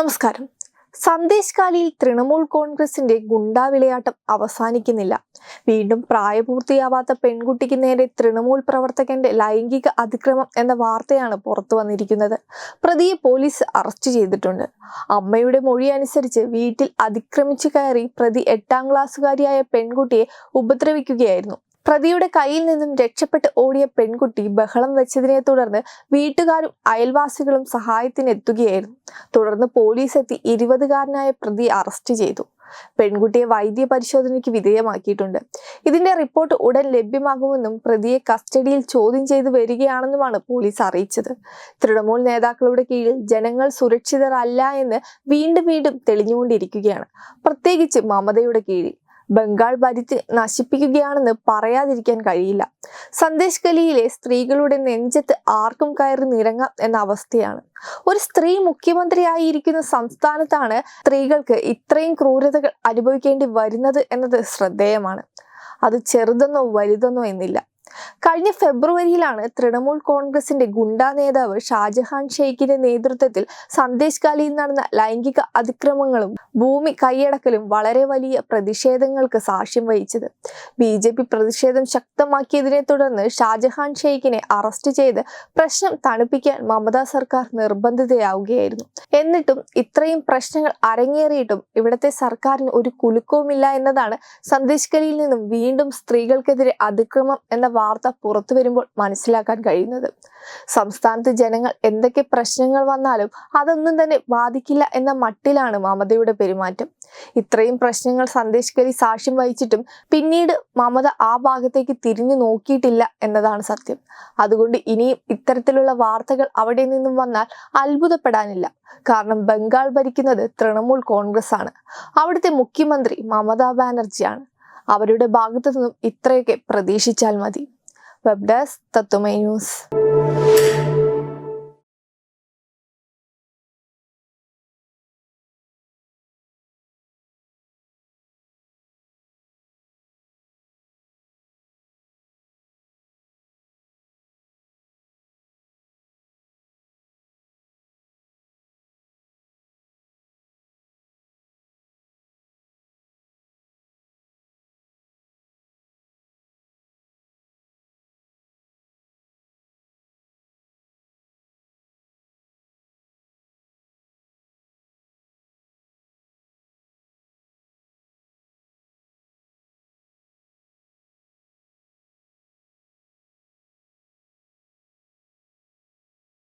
നമസ്കാരം. സന്ദേശ് കാലിയിൽ തൃണമൂൽ കോൺഗ്രസിന്റെ ഗുണ്ടാ വിളയാട്ടം അവസാനിക്കുന്നില്ല. വീണ്ടും പ്രായപൂർത്തിയാവാത്ത പെൺകുട്ടിക്ക് നേരെ തൃണമൂൽ പ്രവർത്തകന്റെ ലൈംഗിക അതിക്രമം എന്ന വാർത്തയാണ് പുറത്തു വന്നിരിക്കുന്നത്. പ്രതിയെ പോലീസ് അറസ്റ്റ് ചെയ്തിട്ടുണ്ട്. അമ്മയുടെ മൊഴി അനുസരിച്ച് വീട്ടിൽ അതിക്രമിച്ചു കയറി പ്രതി എട്ടാം ക്ലാസ്സുകാരിയായ പെൺകുട്ടിയെ ഉപദ്രവിക്കുകയായിരുന്നു. പ്രതിയുടെ കയ്യിൽ നിന്നും രക്ഷപ്പെട്ട് ഓടിയ പെൺകുട്ടി ബഹളം വെച്ചതിനെ തുടർന്ന് വീട്ടുകാരും അയൽവാസികളും സഹായത്തിനെത്തുകയായിരുന്നു. തുടർന്ന് പോലീസ് എത്തി ഇരുപതുകാരനായ പ്രതി അറസ്റ്റ് ചെയ്തു. പെൺകുട്ടിയെ വൈദ്യ പരിശോധനയ്ക്ക് വിധേയമാക്കിയിട്ടുണ്ട്. ഇതിന്റെ റിപ്പോർട്ട് ഉടൻ ലഭ്യമാകുമെന്നും പ്രതിയെ കസ്റ്റഡിയിൽ ചോദ്യം ചെയ്തു വരികയാണെന്നുമാണ് പോലീസ് അറിയിച്ചത്. തൃണമൂൽ നേതാക്കളുടെ കീഴിൽ ജനങ്ങൾ സുരക്ഷിതരല്ല എന്ന് വീണ്ടും വീണ്ടും തെളിഞ്ഞുകൊണ്ടിരിക്കുകയാണ്. പ്രത്യേകിച്ച് മമതയുടെ കീഴിൽ. ബംഗാൾ ഭരിച്ച് നശിപ്പിക്കുകയാണെന്ന് പറയാതിരിക്കാൻ കഴിയില്ല. സന്ദേശ് ഗലിയിലെ സ്ത്രീകളുടെ നെഞ്ചത്ത് ആർക്കും കയറി നിരങ്ങാം എന്ന അവസ്ഥയാണ്. ഒരു സ്ത്രീ മുഖ്യമന്ത്രിയായിരിക്കുന്ന സംസ്ഥാനത്താണ് സ്ത്രീകൾക്ക് ഇത്രയും ക്രൂരതകൾ അനുഭവിക്കേണ്ടി വരുന്നത് എന്നത് ശ്രദ്ധേയമാണ്. അത് ചെറുതെന്നോ വലുതെന്നോ എന്നില്ല. കഴിഞ്ഞ ഫെബ്രുവരിയിലാണ് തൃണമൂൽ കോൺഗ്രസിന്റെ ഗുണ്ടാ നേതാവ് ഷാജഹാൻ ഷെയ്ഖിന്റെ നേതൃത്വത്തിൽ സന്ദേശ് കാലിയിൽ നടന്ന ലൈംഗിക അതിക്രമങ്ങളും ഭൂമി കൈയടക്കലും വളരെ വലിയ പ്രതിഷേധങ്ങൾക്ക് സാക്ഷ്യം വഹിച്ചത്. ബി ജെ പി പ്രതിഷേധം ശക്തമാക്കിയതിനെ തുടർന്ന് ഷാജഹാൻ ഷെയ്ഖിനെ അറസ്റ്റ് ചെയ്ത് പ്രശ്നം തണുപ്പിക്കാൻ മമതാ സർക്കാർ നിർബന്ധിതയാവുകയായിരുന്നു. എന്നിട്ടും ഇത്രയും പ്രശ്നങ്ങൾ അരങ്ങേറിയിട്ടും ഇവിടത്തെ സർക്കാരിന് ഒരു കുലുക്കവുമില്ല എന്നതാണ് സന്ദേശ് കലിയിൽ നിന്നും വീണ്ടും സ്ത്രീകൾക്കെതിരെ അതിക്രമം എന്ന വാർത്ത പുറത്തു വരുമ്പോൾ മനസ്സിലാക്കാൻ കഴിയുന്നത്? സംസ്ഥാനത്ത് ജനങ്ങൾ എന്തൊക്കെ പ്രശ്നങ്ങൾ വന്നാലും അതൊന്നും തന്നെ ബാധിക്കില്ല എന്ന മട്ടിലാണ് മമതയുടെ പെരുമാറ്റം. ഇത്രയും പ്രശ്നങ്ങൾ സന്ദേശകരി സാക്ഷ്യം വഹിച്ചിട്ടും പിന്നീട് മമത ആ ഭാഗത്തേക്ക് തിരിഞ്ഞു നോക്കിയിട്ടില്ല എന്നതാണ് സത്യം. അതുകൊണ്ട് ഇനിയും ഇത്തരത്തിലുള്ള വാർത്തകൾ അവിടെ നിന്നും വന്നാൽ അത്ഭുതപ്പെടാനില്ല. കാരണം ബംഗാൾ ഭരിക്കുന്നത് തൃണമൂൽ കോൺഗ്രസ് ആണ് അവിടുത്തെ മുഖ്യമന്ത്രി മമതാ ബാനർജിയാണ്. അവരുടെ ഭാഗത്തു നിന്നും ഇത്രയൊക്കെ പ്രതീക്ഷിച്ചാൽ മതി. വെബ് ഡെസ്ക് തത്വമൈ ന്യൂസ്